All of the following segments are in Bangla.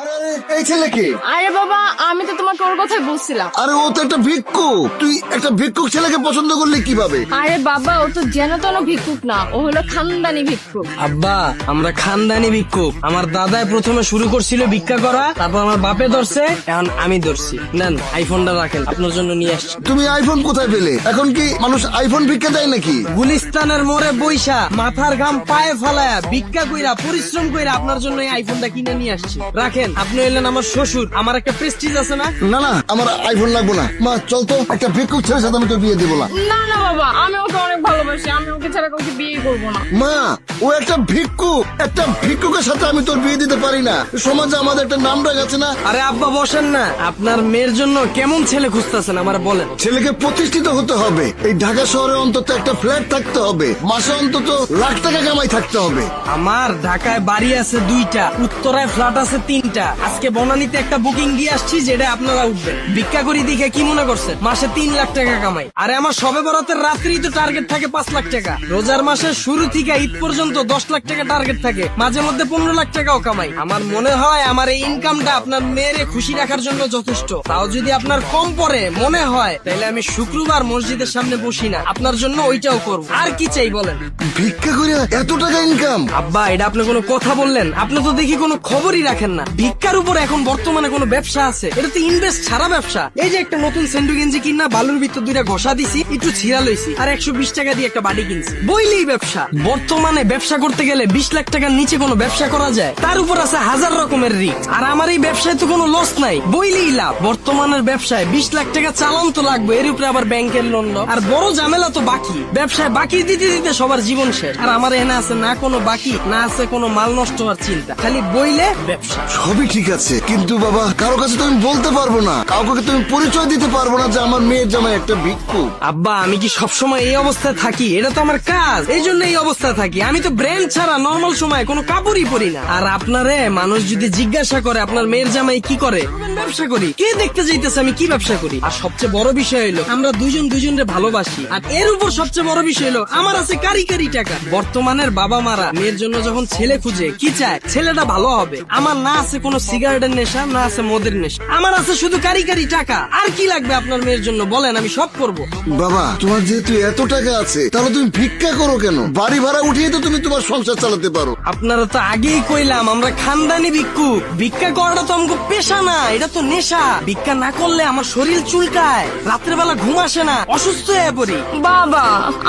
আরে আরে এই ছেলে কে? আরে বাবা আমি তো তোমাকে ওর কথাই বলছিলাম। আরে ও তো একটা ভিক্ষুক। তুই একটা ভিক্ষুক ছেলেকে পছন্দ করলি কীভাবে? আরে বাবা ও তো যেন তেন ভিক্ষুক না ও হলো খানদানি ভিক্ষুক। আব্বা আমরা খানদানি ভিক্ষুক। আমার দাদায় প্রথমে শুরু করছিল ভিক্ষা করা তারপর আমার বাপে ধরছে এখন আমি ধরছি। নেন আইফোনটা রাখেন আপনার জন্য নিয়ে আসছি। তুমি আইফোন কোথায় পেলে? এখন কি মানুষ আইফোন ভিক্ষা দেয় নাকি? গুলিস্তানের মোড়ে বৈশা মাথার ঘাম পায়ে ফালায়া ভিক্ষা কইরা পরিশ্রম কইরা আপনার জন্য এই আইফোনটা কিনে নিয়ে আসছি। রাখেন। আপনি হইলেন আমার শ্বশুর আমার একটা প্রেস্টিজ আছে না? না না আমার আইফোন লাগবো না। মা চল তো একটা ভিক্ষুক ছেলের সাথে আমি তোর বিয়ে দেবো না। না না বাবা আমি ওকে অনেক ভালোবাসি আমি ওকে ছাড়া কাউকে বিয়ে করব না। মা ও একটা ভিক্ষুক একটা ভিক্ষুকের সাথে আমি তোর বিয়ে দিতে পারি না। সমাজে আমাদের একটা নাম ডাক আছে না? আরে আব্বা বসেন না। আপনার মেয়ের জন্য কেমন ছেলে খুঁজতেছেন আমার বলেন। ছেলেকে প্রতিষ্ঠিত হতে হবে। এই ঢাকা শহরে অন্তত একটা ফ্ল্যাট থাকতে হবে। মাসে অন্তত লাখ টাকা কামাই থাকতে হবে। আমার ঢাকায় বাড়ি আছে দুইটা উত্তরায় ফ্ল্যাট আছে তিনটা। আজকে বনানীতে একটা বুকিং দিয়ে আসছি যেটা আপনারা উঠবেন। ভিক্ষা করি দেখে কি মনে করছেন? মাসে তিন লাখ টাকা কামাই। আরে আমার সবে বরাতের রাত্রি তো টার্গেট থাকে পাঁচ লাখ টাকা। রোজার মাসের শুরু থেকে ঈদ পর্যন্ত দশ লাখ টাকা টার্গেট থাকে। মাঝে মধ্যে পনেরো লাখ টাকাও কামাই। আমার মনে হয় আমার এই ইনকামটা আপনার মেয়েরে খুশি রাখার জন্য যথেষ্ট। তাও যদি আপনার কম পড়ে মনে হয় তাহলে আমি শুক্রবার মসজিদের সামনে বসি না। আপনার জন্য ওইটাও করব। আর কি চাই বলেন? ভিক্ষা করে এত টাকা ইনকাম আব্বা এটা আপনি কোনো কথা বললেন? আপনি তো দেখি কোনো খবরই রাখেন না। ভিক্ষার উপর এখন বর্তমানে কোনো ব্যবসা আছে? এটা তো ইনভেস্ট ছাড়া ব্যবসা। এই যে একটা নতুন সেন্ডু গেঞ্জি কিনা, বালুর ভিতর দুইটা ঘষা দিছি, একটু ছিঁড়া লইছি, আর একশো বিশ টাকা দিয়ে একটা বাড়ি কিনছি। বইলেই ব্যবসা। বর্তমানে ব্যবসা করতে গেলে বিশ লাখ টাকার নিচে কোনো ব্যবসা করা যায়? তার উপর আছে হাজার রকমের রিস্ক আর আমার এই ব্যবসায় তো কোনো লস নাই। বইলেই লাভ। বর্তমানের ব্যবসায় বিশ লাখ টাকা চালান তো লাগবে, এর উপরে আবার ব্যাংকের লোন আর বড় ঝামেলা তো বাকি। ব্যবসায় বাকি দিতে দিতে সবার জীবন শেষ। আর আমার এখানে আছে না কোনো বাকি, না আছে কোনো মাল নষ্ট হওয়ার চিন্তা। খালি বইলে ব্যবসা। সবই ঠিক আছে। কিন্তু বাবা, কারও কাছে তুমি বলতে পারব না। কাউকে তুমি পরিচয় দিতে পারব না যে আমার মেয়ের জামাই একটা ভিক্ষু? আব্বা, আমি কি সব সময় এই অবস্থায় থাকি? এটা তো আমার কাজ। এই জন্য এই অবস্থায় থাকি। আমি তো ব্রেন ছাড়া নর্মাল সময় কোনো কাপড়ই পরি না। আর আপনারে মানুষ যদি জিজ্ঞাসা করে আপনার মেয়ের জামাই কি করে ব্যবসা করি? কে দেখতে যাইতেছে আমি কি ব্যবসা করি? আর সবচেয়ে বড় বিষয় হলো আমরা দুজন দুজনরে ভালোবাসি। আর এর উপর সবচেয়ে বড় বিষয় হলো আমার আছে কারি কারি টাকা। বর্তমানের বাবা মারা মেয়ের জন্য যখন ছেলে খুঁজে, কি চায়? ছেলেটা ভালো হবে। আমার না আছে কোনো সিগারেটের নেশা, না আছে মদের নেশা। আমার আছে শুধু কারি কারি টাকা। আর কি লাগবে আপনার মেয়ের জন্য? বলেন, আমি সব করব। বাবা, তোমার যেহেতু এত টাকা আছে, তাহলে তুমি ভিক্ষা করো কেন? বাড়ি ভাড়া উঠিয়ে তো তুমি তোমার সংসার চালাতে পারো। আপনারা তো আগেই কইলাম আমরা খানদানি ভিক্ষু। ভিক্ষা করাটা তো আমাকে পেশা না এটা তো নেশা। ভিক্ষা না করলে আমার শরীর চুলকায় রাত্রেবেলা ঘুম আসে না অসুস্থ হয়ে পড়ি। বাবা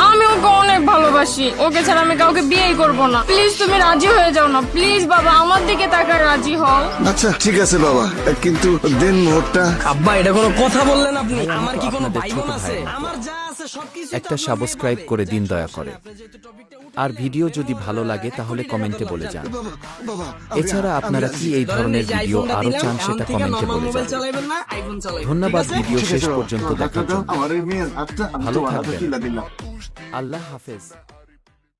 আমি ওকে অনেক ভালোবাসি। ওকে ছাড়া আমি কাউকে বিয়েই করব না। প্লিজ তুমি রাজি হয়ে যাও না। প্লিজ বাবা আমার দিকে তাকায় রাজি হও। আচ্ছা ঠিক আছে বাবা। কিন্তু দেন মোহরটা আব্বা এটা কোনো কথা বললেন আপনি? আমার কি কোনো ভাই বোন আছে? আমার যা আছে সবকিছু একটা সাবস্ক্রাইব করে দিন দয়া করে। আর ভিডিও যদি ভালো লাগে তাহলে কমেন্টে বলে যান। এছাড়া আপনারা কি এই ধরনের ভিডিও আরও চান সেটা কমেন্টে বলে যান। ধন্যবাদ ভিডিও শেষ পর্যন্ত দেখার জন্য। হাতটা ভালো থাকবেন। আল্লাহ হাফেজ।